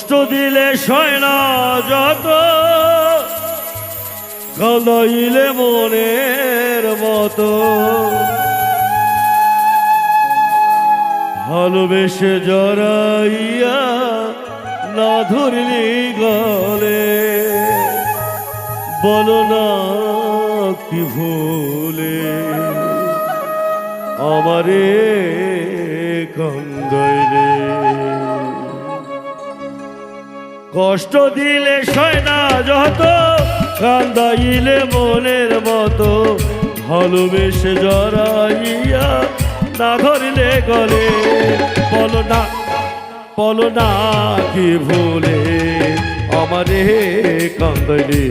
কষ্ট দিলে সয় যত কাঁদাইলে মনের মতো। ভালোবেসে জড়াইয়া না ধরলি গলে, বলো না কি ভুলে। আমারে কান্দাইলে কষ্ট দিলে সয় না যত কান্দাইলে মনের মতো। ভালোবেসে জড়াইয়া না ধরলে গলে। বলো না বলো না কি ভুলে আমারে কান্দাইলে।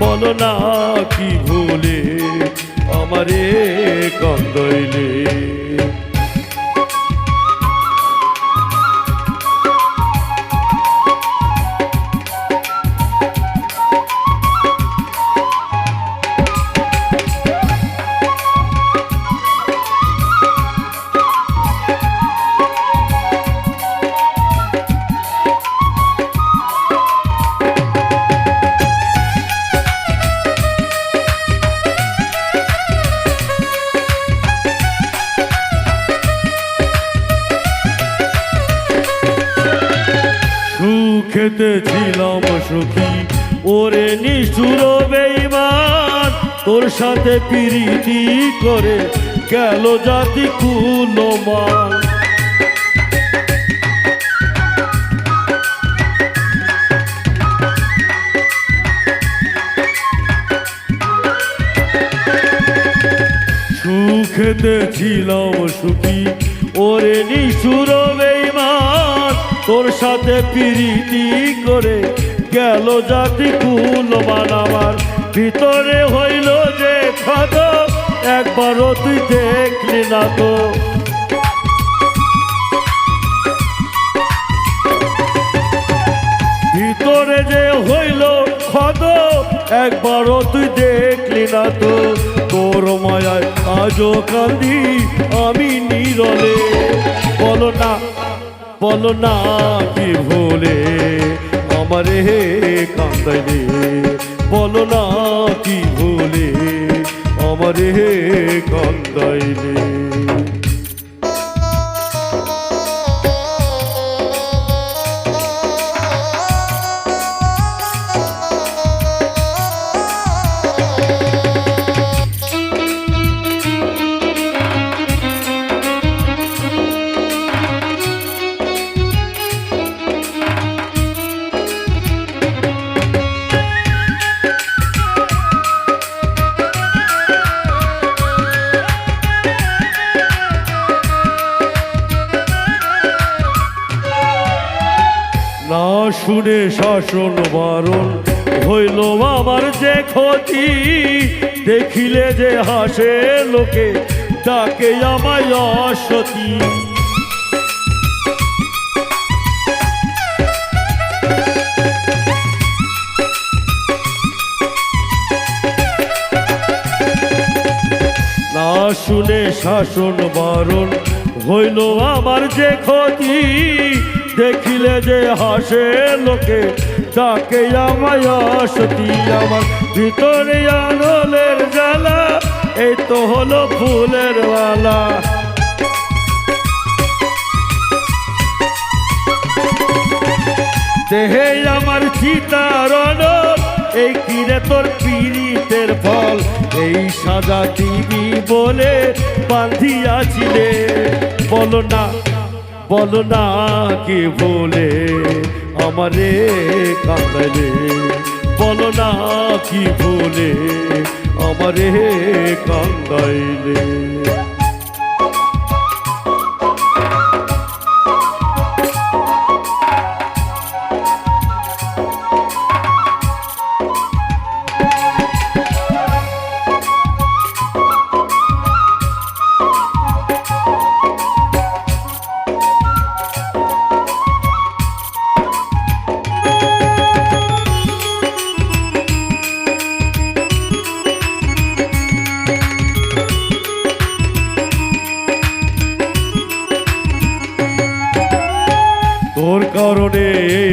বলো না কি ভুলে আমারে কান্দাইলে। সুখেতে ছিলাম সুখী। ওরে নিষ্ঠুর বেইমান তোর সাথে প্রীতি করে গেল জাতি কুলমান। সুখেতে ছিলাম সুখী, ওরে নিশুর বেইমান তোর সাথে প্রীতি করে গেল জাতি কুলমান আমার। ভিতরে হইল যে ক্ষত, একবারও তুই দেখলি না তো। ভিতরে যে হইল ক্ষত, একবারও তুই দেখলি না তো। তোর মায়ায় আজও কান্দি আমি নীরলে। বলো না বলো না কি ভুলে আমারে কান্দাইলে। বলো না কি অমরে হে কান্দাইলে। না শুনে শাসন বারণ হইল আমার যে ক্ষতি। দেখিলে যে হাসে লোকে ডাকে আমায় অসতী। না শুনে শাসন বারণ হইল আমার যে ক্ষতি। দেখিলে যে হাসে লোকে, তাকে আমায় সতী আমার ভিতরে আনলের জ্বালা, এই তো হলো ফুলের ওয়ালা দেহে আমার চিতারণ, এই কিরে তোর পীড়িতের ফল, এই সাজা দিবি বলে বাঁধিয়াছিলে বলো না বলো না কি বলে আমারে কাঁদলে বলো না কি বলে আমারে কান্দাইলে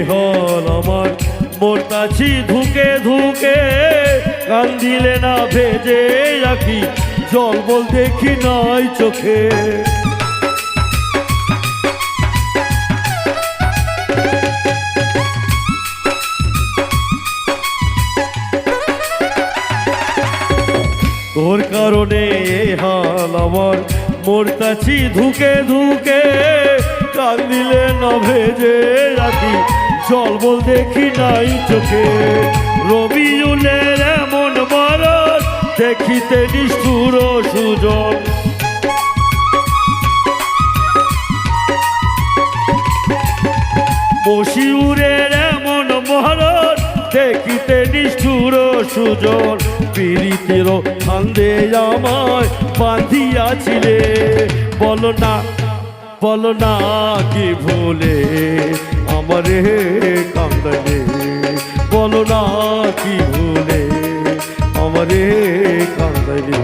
হল আমার। মোরতাছি ধুকে ধুকে কান্দিলে না ভেজে রাখি। জল বল দেখি নাই চোখে। তোর কারণে এ হাল আমার। মোরতাছি ধুকে ধুকে কান্দিলে না ভেজে রাখি। জল বল দেখি নাই চোখে। রবিউলের এমন মরণ দেখিতে নিষ্ঠুর সুজন। বসিউরের এমন মরণ দেখিতে নিষ্ঠুর সুজন। পীড়িতের ফান্দে আমায় বাঁধিয়াছিলে। বলো না বলো না কি ভুলে আমারে কান্দলে বলো না কি ভুলে আমারে কান্দলে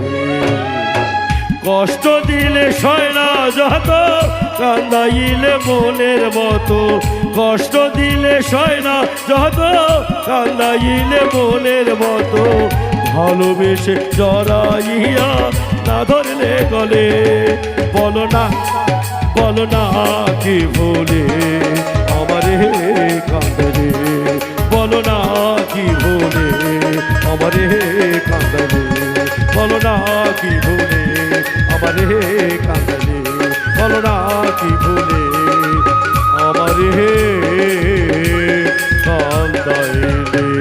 কষ্ট দিলে সয়না যত, কান্দাইলে মনের মতো। কষ্ট দিলে সয়না যত, কান্দাইলে মনের মতো। ভালোবেসে জড়াইয়া না ধরলে গলে। বলো না বলো না কি ভুলে আমারে কান্দলে বলো না কি ভুলে আমারে কান্দলে বলো না কি ভুলে আমারে কান্দলে বলো না কি ভুলে আমারে কান্দাইলে